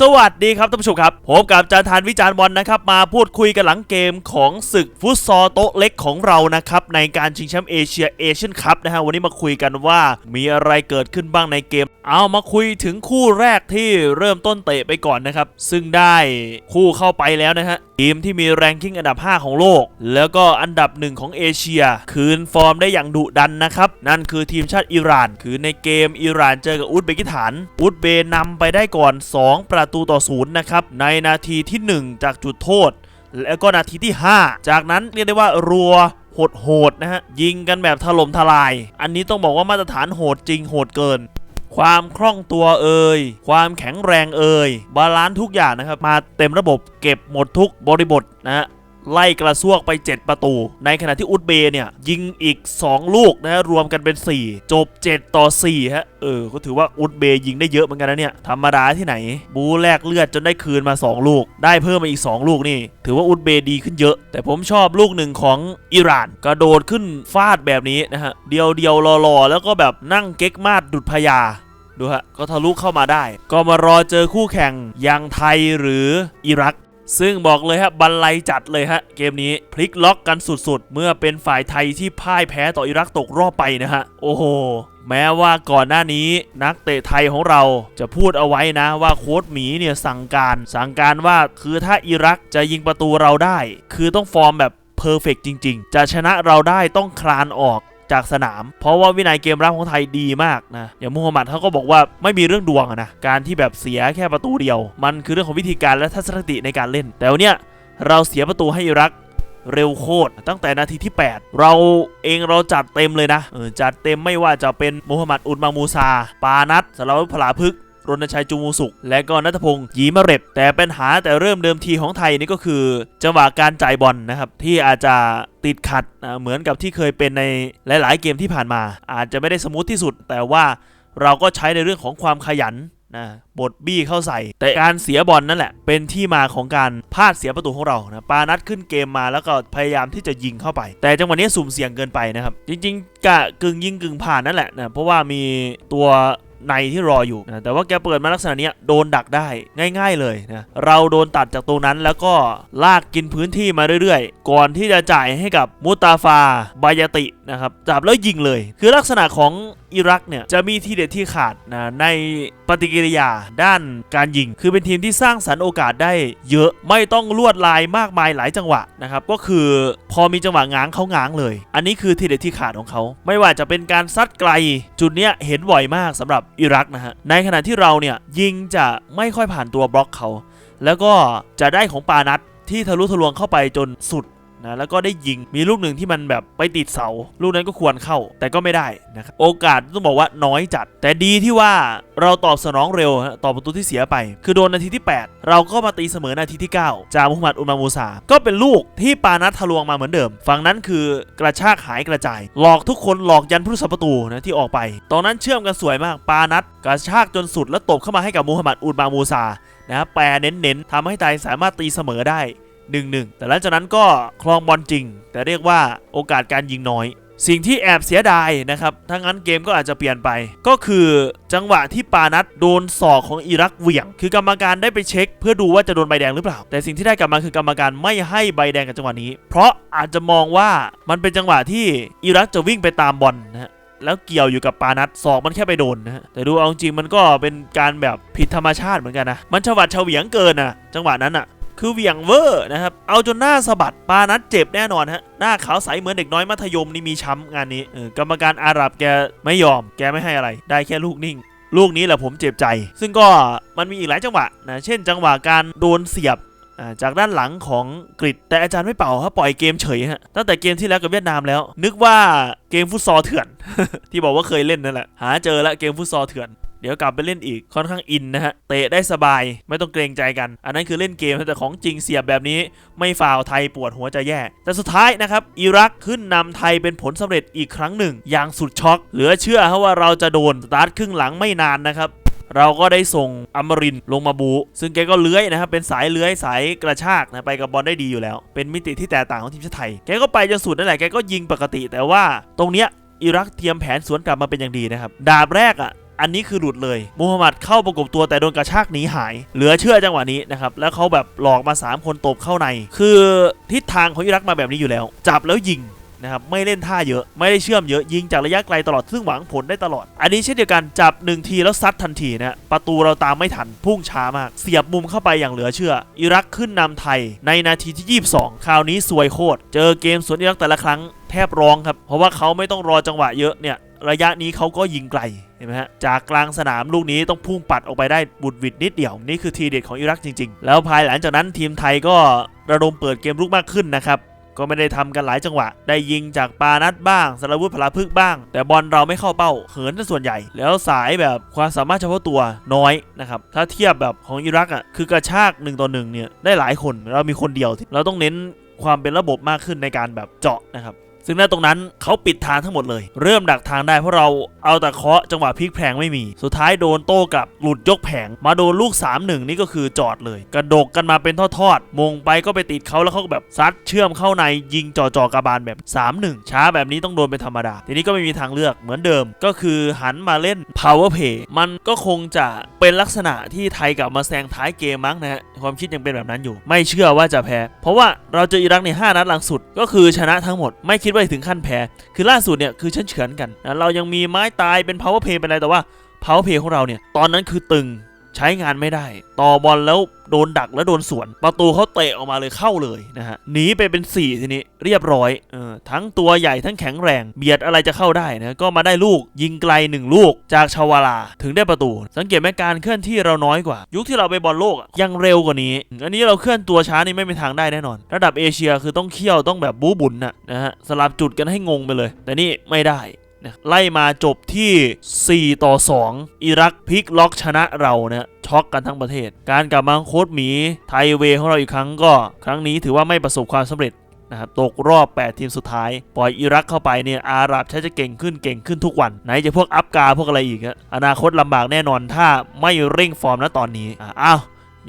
สวัสดีครับท่านผู้ชมครับผมกับจานทานวิจารณ์บอลนะครับมาพูดคุยกันหลังเกมของศึกฟุตซอลโต๊ะเล็กของเรานะครับในการชิงแชมป์เอเชียเอเชียนคัพนะฮะวันนี้มาคุยกันว่ามีอะไรเกิดขึ้นบ้างในเกม เอามาคุยถึงคู่แรกที่เริ่มต้นเตะไปก่อนนะครับ ซึ่งได้คู่เข้าไปแล้วนะฮะทีมที่มีแรงกิ้งอันดับ 5 ของโลก แล้วก็อันดับหนึ่งของเอเชีย คืนฟอร์มได้อย่างดุดันนะครับ นั่นคือทีมชาติอิหร่าน คือในเกมอิหร่านเจอกับอุซเบกิสถาน อุซเบย์นำไปได้ก่อน 2 ประตูต่อศูนย์นะครับ ในนาทีที่ 1 จากจุดโทษ แล้วก็นาทีที่ 5 จากนั้นเรียกได้ว่ารัวโหดๆนะฮะยิงกันแบบถล่มทลาย อันนี้ต้องบอกว่ามาตรฐานโหดจริงโหดเกิน ความคล่องตัวเอ่ยความแข็งแรงเอ่ยบาลานซ์ทุกอย่างนะครับ มาเต็มระบบเก็บหมดทุกบริบทนะฮะ ไล่กระซวกไป 7 ประตู ในขณะที่อุซเบย์เนี่ย ยิงอีก 2 ลูกนะรวมกันเป็น 4 จบ 7 ต่อ4ฮะเออก็ถือว่าอุซเบย์ยิงได้เยอะเหมือนกันนะเนี่ยธรรมดาที่ไหน บูแลกเลือดจนได้คืนมา 2 ลูก ได้เพิ่มมาอีก 2 ลูกนี่ ถือว่าอุซเบย์ดีขึ้นเยอะ แต่ผมชอบลูกหนึ่งของอิหร่าน กระโดดขึ้นฟาดแบบนี้นะฮะเดียวเดียวๆรอๆแล้วก็แบบนั่งเก๊กมาดดุดพญาดูฮะก็ทะลุเข้ามาได้ ก็มารอเจอคู่แข่งอย่างไทยหรืออิรัก ซึ่งบอกเลยฮะบันไลจัดเลยฮะเกมนี้พลิกล็อกกันสุดๆ เมื่อเป็นฝ่ายไทยที่พ่ายแพ้ต่ออิรักตกรอบไปนะฮะ โอ้โห แม้ว่าก่อนหน้านี้นักเตะไทยของเราจะพูดเอาไว้นะว่าโค้ชหมีเนี่ยสั่งการสั่งการว่าคือถ้าอิรักจะยิงประตูเราได้ คือต้องฟอร์มแบบเพอร์เฟกจริง ๆ จะชนะเราได้ต้องคลานออก จากสนาม เพราะว่าวินัยเกมรับของไทยดีมากนะอย่างมูฮัมหมัดเขาก็บอกว่าไม่มีเรื่องดวงนะการที่แบบเสียแค่ประตูเดียว มันคือเรื่องของวิธีการและทัศนคติในการเล่น แต่วันนี้เราเสียประตูให้อิรักเร็วโคตรตั้งแต่นาทีที่ 8 เราเองเราจัดเต็มเลยนะออจัดเต็มไม่ว่าจะเป็นมูฮัมหมัดอุลมามูซา ปานัทสารวัตรพลาพึกษ รณชัยจูมูสุข และก็นัทพงศ์ยีมะเร็ดแต่ปัญหาแต่เริ่มเดิมทีของไทยนี่ก็คือจังหวะการจ่ายบอลนะครับ ที่อาจจะติดขัดนะเหมือนกับที่เคยเป็นในหลาย ๆ เกมที่ผ่านมา อาจจะไม่ได้สมูทที่สุด แต่ว่าเราก็ใช้ในเรื่องของความขยันนะบทบี้เข้าใส่ แต่การเสียบอลนั่นแหละ เป็นที่มาของการพลาดเสียประตูของเรานะปานัดขึ้นเกมมาแล้วก็พยายามที่จะยิงเข้าไป แต่จังหวะนี้สุ่มเสี่ยงเกินไปนะครับ จริง ๆกะกึ่งยิงกึ่งผ่านนั่นแหละนะเพราะว่ามีตัว ในที่รออยู่นะแต่ว่าแกเปิดมาลักษณะเนี้ยโดนดักได้ง่าย ๆเลยนะเราโดนตัดจากตรงนั้นแล้วก็ลากกินพื้นที่มาเรื่อยๆ ก่อนที่จะจ่ายให้กับมุตาฟาบายตินะครับจับแล้วยิงเลย คือลักษณะของ อิรักเนี่ยจะมีทีเด็ดที่ขาดนะในปฏิกิริยาด้านการยิง คือเป็นทีมที่สร้างสรรค์โอกาสได้เยอะไม่ต้องลวดลายมากมายหลายจังหวะนะครับก็คือพอมีจังหวะง้างเขาง้างเลย อันนี้คือทีเด็ดที่ขาดของเขาไม่ว่าจะเป็นการซัดไกล จุดเนี้ยเห็นบ่อยมากสำหรับอิรักนะฮะในขณะที่เราเนี่ยยิงจะไม่ค่อยผ่านตัวบล็อกเขาแล้วก็จะได้ของปานัทที่ทะลุทะลวงเข้าไปจนสุด นะแล้วก็ได้ยิงมีลูกหนึ่งที่มันแบบไปติดเสา ลูกนั้นก็ควรเข้าแต่ก็ไม่ได้นะครับโอกาสต้องบอกว่าน้อยจัด แต่ดีที่ว่าเราตอบสนองเร็วฮะตอบประตูที่เสียไป คือโดนนาทีที่ 8 เราก็มาตีเสมอนาทีที่ 9 จากมุฮัมมัดอุลมามูซา ก็เป็นลูกที่ปานัททะลวงมาเหมือนเดิม ฝั่งนั้นคือกระชากหายกระจาย หลอกทุกคนหลอกยันผู้รัประตูนะที่ออกไป ตอนนั้นเชื่อมกันสวยมากปานัทกระชากจนสุดแล้วตบเข้ามาให้กับมุฮัมหมัดอุลมามูซานะแปรเน้นๆทำให้ไทยสามารถตีเสมอได้ 1-1 แต่หลังจากนั้นก็คลองบอลจริง แต่เรียกว่าโอกาสการยิงน้อยสิ่งที่แอบเสียดายนะครับถ้างั้นเกมก็อาจจะเปลี่ยนไป ก็คือจังหวะที่ปานัทโดนศอกของอิรักเหวี่ยง คือกรรมการได้ไปเช็ค เพื่อดูว่าจะโดนใบแดงหรือเปล่า แต่สิ่งที่ได้กลับมาคือกรรมการไม่ให้ใบแดงกับจังหวะนี้ เพราะอาจจะมองว่ามันเป็นจังหวะที่อิรักจะวิ่งไปตามบอลนะฮะแล้วเกี่ยวอยู่กับปานัทศอกมันแค่ไปโดนนะ แต่ดูเอาจริงมันก็เป็นการแบบผิดธรรมชาติเหมือนกันนะ มันฉวัดเฉวียงเกินนะจังหวะนั้นอะ คือเหวี่ยงเวอร์นะครับ เอาจนหน้าสะบัดปานัทเจ็บแน่นอนฮะ หน้าขาวใสเหมือนเด็กน้อยมัธยมนี่มีช้ำงานนี้กรรมการอาหรับแกไม่ยอม แกไม่ให้อะไร ได้แค่ลูกนิ่งลูกนี้แหละผมเจ็บใจ ซึ่งก็มันมีอีกหลายจังหวะนะ เช่น จังหวะการโดนเสียบจากด้านหลังของกรีฑแต่อาจารย์ไม่เป่าครับปล่อยเกมเฉยฮะตั้งแต่เกมที่แล้วกับเวียดนามแล้ว นึกว่าเกมฟุตซอลเถื่อน ที่บอกว่าเคยเล่นนั่นแหละหาเจอแล้วเกมฟุตซอลเถื่อน เดี๋ยวกลับไปเล่นอีกค่อนข้างอินนะฮะเตะได้สบายไม่ต้องเกรงใจกัน อันนั้นคือเล่นเกมแต่ของจริงเสียบแบบนี้ ไม่ฟาวไทยปวดหัวจะแย่ แต่สุดท้ายนะครับอิรักขึ้นนำไทยเป็นผลสำเร็จอีกครั้งหนึ่ง อย่างสุดช็อก เหลือเชื่อฮะว่าเราจะโดนสตาร์ทครึ่งหลังไม่นานนะครับเราก็ได้ส่งอมรินลงมาบู ซึ่งแกก็เลื้อยนะครับ เป็นสายเลื้อยสายกระชากนะ ไปกับบอลได้ดีอยู่แล้ว เป็นมิติที่แตกต่างของทีมชาติไทย แกก็ไปจนสุดนั่นแหละ แกก็ยิงปกติ แต่ว่าตรงเนี้ยอิรักเตรียมแผนสวนกลับมาเป็นอย่างดีนะครับ ดาบแรกอะ่ะ อันนี้คือหลุดเลยมูฮัมหมัดเข้าประกบตัวแต่โดนกระชากหนีหาย เหลือเชื่อจังหวะนี้นะครับ แล้วเขาแบบหลอกมา 3 คนตบเข้าใน คือทิศทางของอิรักมาแบบนี้อยู่แล้ว จับแล้วยิงนะครับไม่เล่นท่าเยอะไม่ได้เชื่อมเยอะยิงจากระยะไกลตลอดซึ่งหวังผลได้ตลอด อันนี้เช่นเดียวกันจับ 1 ทีแล้วซัดทันทีนะประตูเราตามไม่ทันพุ่งช้ามาก เสียบมุมเข้าไปอย่างเหลือเชื่อ อิรักขึ้นนำไทยในนาทีที่ 22 คราวนี้ซวยโคตร เจอเกมสวนอิรักแต่ละครั้งแทบร้องครับ เพราะว่าเขาไม่ต้องรอจังหวะเยอะเนี่ย ระยะนี้เขาก็ยิงไกลเห็นไหมฮะจากกลางสนามลูกนี้ต้องพุ่งปัดออกไปได้บุดวิดนิดเดียวนี่คือทีเด็ดของอิรักจริง ๆ แล้วภายหลังจากนั้นทีมไทยก็ระดมเปิดเกมลุกมากขึ้นนะครับก็ไม่ได้ทำกันหลายจังหวะ ได้ยิงจากปานัดบ้างสารวุฒิพลาพึกบ้าง แต่บอลเราไม่เข้าเป้าเหินส่วนใหญ่ แล้วสายแบบความสามารถเฉพาะตัวน้อยนะครับ ถ้าเทียบแบบของอิรักอะคือกระชาก1ต่อ1เนี่ยได้หลายคนเรามีคนเดียว เราต้องเน้นความเป็นระบบมากขึ้นในการแบบเจาะนะครับ ซึ่งณตรงนั้นเขาปิดทางทั้งหมดเลย เริ่มดักทางได้เพราะเราเอาแต่เคาะจังหวะพลิกแผงไม่มี สุดท้ายโดนโต้กลับหลุดยกแผง มาโดนลูก 3-1 นี่ก็คือจอดเลย กระดกกันมาเป็นทอดๆมงไปก็ไปติดเขาแล้วเขาก็แบบซัดเชื่อมเข้าในยิงจ่อๆกระบาลแบบ 3-1 ช้าแบบนี้ต้องโดนเป็นธรรมดา ทีนี้ก็ไม่มีทางเลือกเหมือนเดิม ก็คือหันมาเล่น power play มันก็คงจะเป็นลักษณะที่ไทยกลับมาแซงท้ายเกมมั้งนะฮะความคิดยังเป็นแบบนั้นอยู่ ไม่เชื่อว่าจะแพ้ เพราะว่าเราเจออิรักใน5นัดหลังสุดก็คือชนะทั้งหมดไม่คิดว่าถึงขั้นแพ้คือล่าสุดเนี่ยคือเฉือนเฉือนกันนะเรายังมีไม้ตายเป็น power play เป็นอะไรแต่ว่า power play ของเราเนี่ยตอนนั้นคือตึง ใช้งานไม่ได้ ต่อบอลแล้วโดนดักแล้วโดนสวน ประตูเขาเตะออกมาเลยเข้าเลยนะฮะหนีไปเป็น 4 ทีนี้เรียบร้อยเออทั้งตัวใหญ่ทั้งแข็งแรง เบียดอะไรจะเข้าได้นะก็มาได้ลูกยิงไกล 1 ลูกจากชาวาลาถึงได้ประตู สังเกตไหมการเคลื่อนที่เราน้อยกว่า ยุคที่เราไปบอลโลกยังเร็วกว่านี้ อันนี้เราเคลื่อนตัวช้านี่ไม่มีทางได้แน่นอน ระดับเอเชียคือต้องเคี่ยวต้องแบบบู๊บุญนะนะฮะสลับจุดกันให้งงไปเลย แต่นี่ไม่ได้ นะไล่มาจบที่ 4 ต่อ 2 อิรักพลิกล็อกชนะเรานะช็อกกันทั้งประเทศ การกลับมาโค้ดหมีไทยเวของเราอีกครั้งก็ ครั้งนี้ถือว่าไม่ประสบความสำเร็จนะครับตกรอบ 8 ทีมสุดท้าย ปล่อยอิรักเข้าไปเนี่ยอาหรับใช้จะเก่งขึ้นเก่งขึ้นทุกวัน ไหนจะพวกอัฟกาพวกอะไรอีกอะอนาคตลำบากแน่นอนถ้าไม่เร่งฟอร์มนะตอนนี้อ้าว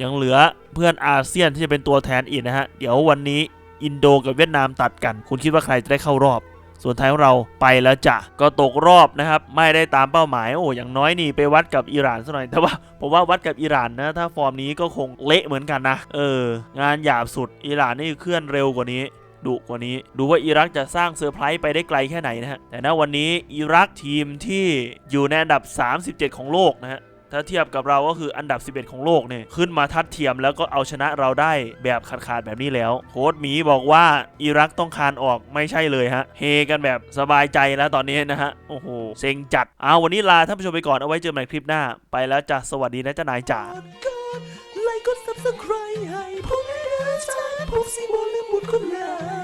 ยังเหลือเพื่อนอาเซียนที่จะเป็นตัวแทนอีกนะฮะ เดี๋ยววันนี้อินโดกับเวียดนามตัดกัน คุณคิดว่าใครจะได้เข้ารอบ ส่วนไทยของเราไปแล้วจ้ะก็ตกรอบนะครับ ไม่ได้ตามเป้าหมายโอ้อย่างน้อยนี่ไปวัดกับอิหร่านซะหน่อยแต่ว่าผมว่าวัดกับอิหร่านนะถ้าฟอร์มนี้ก็คงเละเหมือนกันนะเออ งานหยาบสุดอิหร่านนี่เคลื่อนเร็วกว่านี้ดุกว่านี้ ดูว่าอิรักจะสร้างเซอร์ไพรส์ไปได้ไกลแค่ไหนนะฮะแต่ณวันนี้อิรักทีมที่อยู่ในอันดับ 37 ของโลกนะฮะ ถ้าเทียบกับเราก็คืออันดับ 11 ของโลกเนี่ยขึ้นมาทัดเทียมแล้วก็เอาชนะเราได้แบบขาดๆแบบนี้แล้ว โค้ดหมีบอกว่าอิรักต้องคานออกไม่ใช่เลยฮะเฮกันแบบสบายใจแล้วตอนนี้นะฮะโอ้โหเซ็งจัดเอาวันนี้ลาท่านผู้ชมไปก่อนเอาไว้เจอกันในคลิปหน้า ไปแล้วจ้ะสวัสดีนะจ้านายจ๋าไลค์กด subscribe ให้ผมนะจ๊ะผมสิบ่ลืมบุญคุณนะ